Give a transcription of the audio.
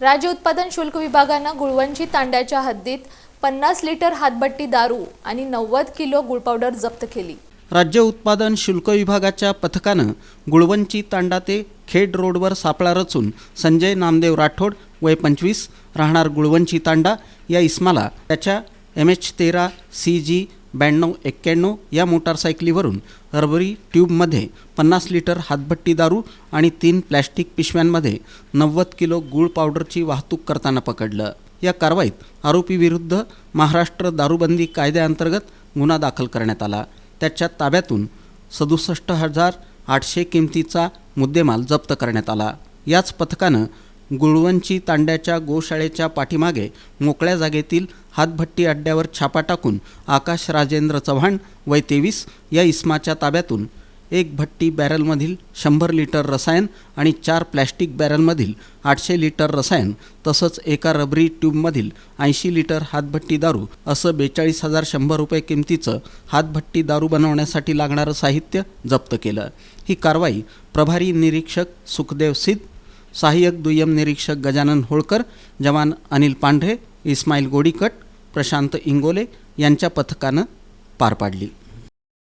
राज्य उत्पादन शुल्क विभागानं गुळवंची तांड्याच्या हद्दीत पन्नास लिटर हातबट्टी दारू आणि नव्वद किलो गुळपावडर जप्त केली. राज्य उत्पादन शुल्क विभागाच्या पथकानं गुळवंची तांडा ते खेड रोडवर सापळा रचून संजय नामदेव राठोड वय पंचवीस राहणार गुळवंची तांडा या इस्माला त्याच्या एम एच तेरा सी जी ब्याण्णव एक्क्याण्णव या मोटारसायकलीवरून रबरी ट्यूबमध्ये पन्नास लिटर हातभट्टी दारू आणि तीन प्लॅस्टिक पिशव्यांमध्ये नव्वद किलो गूळ पावडरची वाहतूक करताना पकडलं. या कारवाईत आरोपीविरुद्ध महाराष्ट्र दारूबंदी कायद्याअंतर्गत गुन्हा दाखल करण्यात आला. त्याच्या ताब्यातून सदुसष्ट हजार आठशे किमतीचा मुद्देमाल जप्त करण्यात आला. याच पथकानं गुळवंची तांड्याच्या गोशाळेच्या पाठीमागे मोकळ्या जागेतील हातभट्टी अड्ड्यावर छापा टाकून आकाश राजेंद्र चव्हाण वय तेवीस या इस्माच्या ताब्यातून एक भट्टी बॅरलमधील शंभर लिटर रसायन आणि चार प्लॅस्टिक बॅरलमधील आठशे लिटर रसायन तसंच एका रबरी ट्यूबमधील ऐंशी लिटर हातभट्टी दारू असं बेचाळीस हजार शंभर रुपये किमतीचं हातभट्टी दारू बनवण्यासाठी लागणारं साहित्य जप्त केलं. ही कारवाई प्रभारी निरीक्षक सुखदेव सिद्ध सहाय्यक दुय्यम निरीक्षक गजानन होळकर जवान अनिल पांढरे इस्माईल गोडीकट प्रशांत इंगोले यांच्या पथकानं पार पाडली.